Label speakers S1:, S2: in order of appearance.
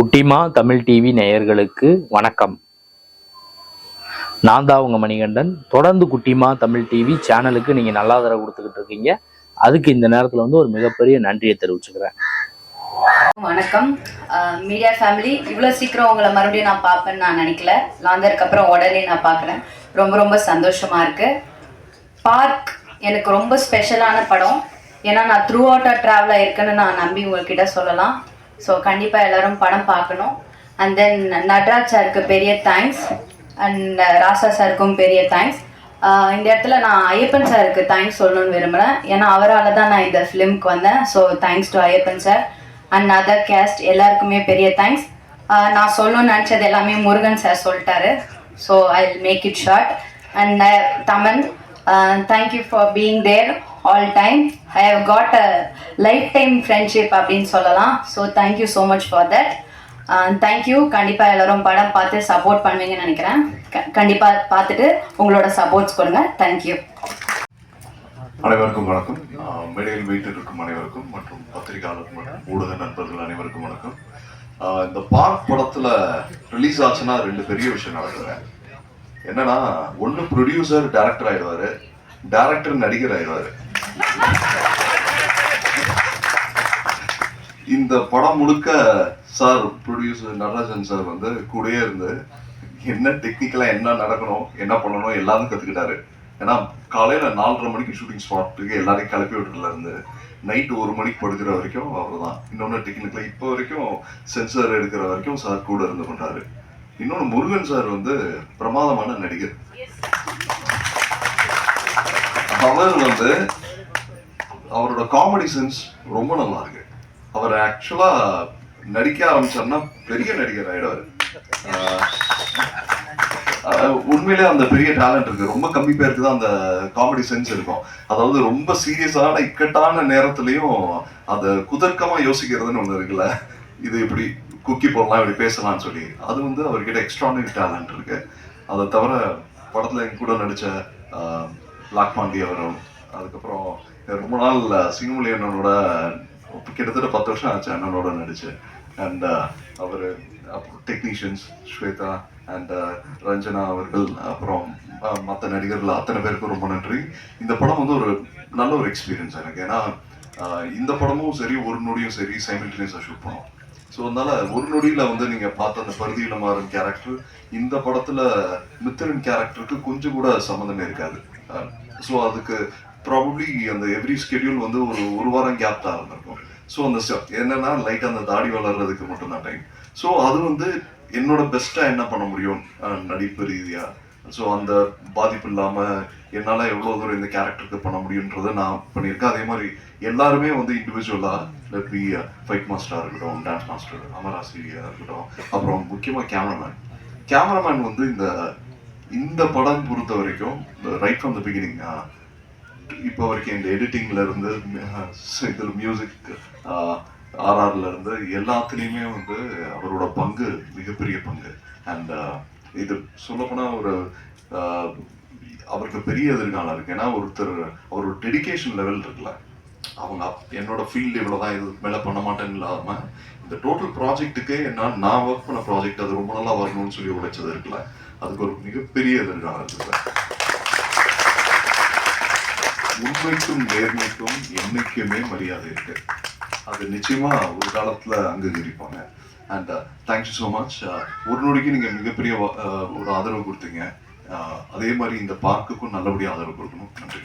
S1: குட்டிமா தமிழ் டிவி நேயர்களுக்கு வணக்கம். நான் தான் உங்க மணிகண்டன். தொடர்ந்து குட்டிமா தமிழ் டிவி சேனலுக்கு நீங்க நல்லா தர கொடுத்துக்கிட்டு இருக்கீங்க. அதுக்கு இந்த நேரத்துல வந்து ஒரு மிகப்பெரிய நன்றியை தெரிவிச்சுக்கிறேன்.
S2: வணக்கம். மீடியா ஃபேமிலி இவ்வளோ சீக்கிரம் உங்களை மறுபடியும் நான் பார்ப்பேன்னு நான் நினைக்கல. லாந்தருக்கு அப்புறம் உடனே நான் பார்க்குறேன். ரொம்ப ரொம்ப சந்தோஷமா இருக்கு. பார்க் எனக்கு ரொம்ப ஸ்பெஷலான படம். ஏன்னா நான் த்ரூ அவுட்டாக ட்ராவலாக இருக்குன்னு நான் நம்பி உங்ககிட்ட சொல்லலாம். ஸோ கண்டிப்பாக எல்லோரும் படம் பார்க்கணும். அண்ட் தென் நட்ராஜ் சாருக்கு பெரிய தேங்க்ஸ் அண்ட் uh, ராசா சாருக்கும் பெரிய தேங்க்ஸ் uh, இந்த இடத்துல நான் ஐயப்பன் சாருக்கு தேங்க்ஸ் சொல்லணும்னு விரும்புகிறேன் ஏன்னா அவரால் தான் நான் இந்த ஃபிலிம்க்கு வந்தேன். So thanks to Ayyappan sir. And other cast எல்லாருக்குமே பெரிய தேங்க்ஸ் uh, நான் சொல்லணும்னு நினச்சது எல்லாமே முருகன் சார் சொல்லிட்டாரு. So I make it short and Thaman thank you for being there all time I have got a lifetime friendship அப்படின்னு சொல்லலாம். So thank you so much for that thank you கண்டிப்பாக எல்லாரும் படம் பார்த்து சப்போர்ட் பண்ணுவீங்கன்னு நினைக்கிறேன். கண்டிப்பாக பார்த்துட்டு உங்களோட சப்போர்ட்ஸ் கொடுங்க. தேங்க்யூ
S3: அனைவருக்கும் வணக்கம். மேடையில் வீட்டில் இருக்கும் அனைவருக்கும் மற்றும் பத்திரிகையாளர் மற்றும் ஊடக நண்பர்கள் அனைவருக்கும் வணக்கம். இந்த பார்க் படத்தில் ரிலீஸ் ஆச்சுன்னா ரெண்டு பெரிய விஷயம் நடக்குது என்னன்னா ஒன்று ப்ரொடியூசர் டேரக்டர் ஆயிடுவாரு. டைரக்டர் நடிகர் ஆயிடுவாரு இந்த படம் முழுக்க சார் ப்ரொடியூசர் நடராஜன் சார் வந்து கூடயே இருந்து என்ன டெக்னிக்கலாக என்ன நடக்கணும் என்ன பண்ணணும் எல்லாரும் கற்றுக்கிட்டாரு ஏன்னா காலையில் நாலரை மணிக்கு ஷூட்டிங் ஸ்பாட்டுக்கு எல்லாரையும் கிளப்பி விட்டுல இருந்து நைட்டு ஒரு மணிக்கு படுக்கிற வரைக்கும் அவர் தான் இன்னொன்று டெக்னிக்கலாக இப்போ வரைக்கும் சென்சார் எடுக்கிற வரைக்கும் சார் கூட இருந்து பண்ணுறாரு இன்னொன்று முருகன் சார் வந்து பிரமாதமான நடிகர். கமல் வந்து அவரோட காமெடி சென்ஸ் ரொம்ப நல்லா இருக்கு அவர் ஆக்சுவலா நடிக்க ஆரம்பிச்சார்னா பெரிய நடிகர் ஆயிடுவாரு. உண்மையிலே அந்த பெரிய டேலண்ட் இருக்கு. ரொம்ப கம்மி பேருக்கு தான் அந்த காமெடி சென்ஸ் இருக்கும். அதாவது ரொம்ப சீரியஸான இக்கட்டான நேரத்துலயும் அதை குதர்க்கமா யோசிக்கிறதுன்னு ஒண்ணு இருக்குல்ல. இது இப்படி குக்கி போடலாம் இப்படி பேசலாம்னு சொல்லி. அது வந்து அவர்கிட்ட எக்ஸ்ட்ரானரி டேலண்ட் இருக்கு. அதை தவிர படத்துல என் கூட நடிச்ச லாக் பிளாக் பாண்டி அவரும். அதுக்கப்புறம் ரொம்ப நாள் சிங்கமொழி அண்ணனோட கிட்டத்தட்ட பத்து வருஷம் ஆச்சு அண்ணனோட நடிச்சு. அண்ட் uh, அவர் அப்புறம் technicians Shweta and uh, Ranjana அவர்கள் அப்புறம் மற்ற நடிகர்கள் அத்தனை பேருக்கும் ரொம்ப நன்றி. இந்த படம் வந்து ஒரு நல்ல ஒரு எக்ஸ்பீரியன்ஸ் எனக்கு. ஏன்னா இந்த படமும் சரி ஒரு நொடியும் சரி சைமில்டேனியஸாக ஷூட் பண்ணோம் ஸோ அதனால ஒரு நொடியில் வந்து நீங்கள் பார்த்த அந்த பருதி இளமாறன் கேரக்டர் இந்த படத்தில் மித்திரன் கேரக்டருக்கு கொஞ்சம் கூட சம்மந்தமே இருக்காது. ஸோ அதுக்கு ப்ராபப்ளி அந்த எவ்ரி ஸ்கெடியூல் வந்து ஒரு ஒரு வாரம் கேப் தான் இருந்திருக்கும். ஸோ அந்த என்னன்னா லைட் அந்த தாடி வளர்றதுக்கு மட்டும்தான் டைம் ஸோ அது வந்து என்னோட பெஸ்ட்டாக என்ன பண்ண முடியும்? நடிப்பு ரீதியாக ஸோ அந்த பாதிப்பு இல்லாமல் என்னால் எவ்வளோ தூரம் இந்த கேரக்டருக்கு பண்ண முடியுன்றதை நான் பண்ணியிருக்கேன். அதே மாதிரி எல்லாருமே வந்து இண்டிவிஜுவலாக லெட் பி ஃபைட் மாஸ்டராக இருக்கட்டும் டான்ஸ் மாஸ்டர் அமராசிரியாக இருக்கட்டும் அப்புறம் முக்கியமாக கேமராமேன் கேமராமேன் வந்து இந்த இந்த படம் பொறுத்த வரைக்கும் ரைட் ஃப்ரம் த பிகினிங் இப்போ வரைக்கும் இந்த எடிட்டிங்ல இருந்து இதில் மியூசிக் ஆர்ஆர்ல இருந்து எல்லாத்துலேயுமே வந்து அவரோட பங்கு மிகப்பெரிய பங்கு. அண்ட் இது சொல்லப்போனால் ஒரு அவருக்கு பெரிய எதிர்காலம் இருக்கு. ஏன்னா ஒருத்தர் அவரோட டெடிகேஷன் லெவல் இருக்குல்ல. அவங்க என்னோட ஃபீல்டு இவ்வளவுதான் இது மேலே பண்ண மாட்டேன்னு இல்லாமல் இந்த டோட்டல் ப்ராஜெக்ட்டுக்கு என்ன நான் ஒர்க் பண்ண ப்ராஜெக்ட் அது ரொம்ப நல்லா வரணும்னு சொல்லி உழைச்சது இருக்குல்ல. அதுக்கு ஒரு மிகப்பெரிய எதிர்காலம் இருக்குது சார். உண்மைக்கும் நேர்மைக்கும் என்னைக்குமே மரியாதை இருக்கு. அது நிச்சயமா ஒரு காலத்துல அங்கீகரிப்பாங்க. And thank you so much ஒரு நொடிக்கு நீங்கள் மிகப்பெரிய uh, ஒரு ஆதரவு கொடுத்தீங்க. Uh, அதே மாதிரி இந்த பார்க்குக்கும் நல்லபடியாக ஆதரவு கொடுக்கணும். நன்றி.